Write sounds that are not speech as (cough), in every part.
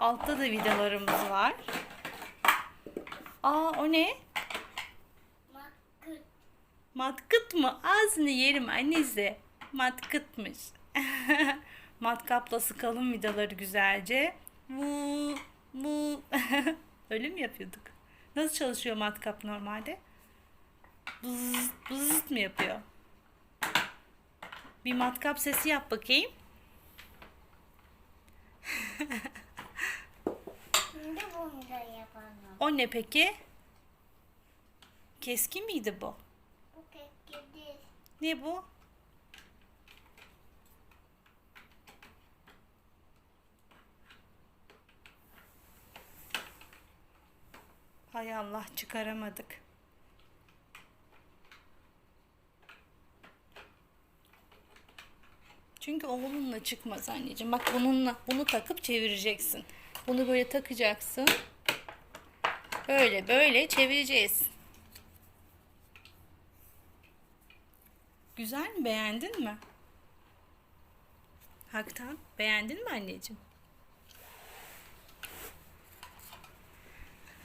Altta da vidalarımız var. Aa o ne? Matkı. Matkıt mı? Ağzını yerim annesi. Matkıtmış. (laughs) Matkapla sıkalım vidaları güzelce. Bu, bu. (laughs) Öyle mi yapıyorduk? Nasıl çalışıyor matkap normalde? Bız, bız mı yapıyor? Bir matkap sesi yap bakayım. (laughs) Bunu da yapalım. O ne peki? Keskin miydi bu? Bu kekki değil. Ne bu? Hay Allah çıkaramadık. Çünkü oğlunla çıkmaz anneciğim. Bak bununla bunu takıp çevireceksin. Bunu böyle takacaksın. Böyle böyle çevireceğiz. Güzel mi? Beğendin mi? Haktan beğendin mi anneciğim?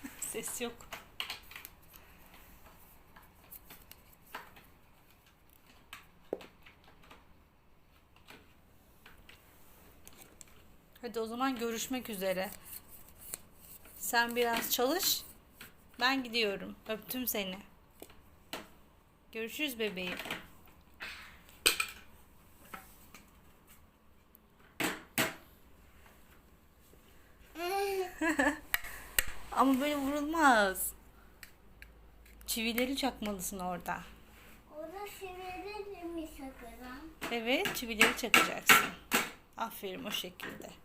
(laughs) Ses yok. Hadi o zaman görüşmek üzere. Sen biraz çalış. Ben gidiyorum. Öptüm seni. Görüşürüz bebeğim. (laughs) Ama böyle vurulmaz. Çivileri çakmalısın orada. Orada çevirir mi sakın? Evet, çivileri çakacaksın. Aferin o şekilde.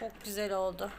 Çok güzel oldu.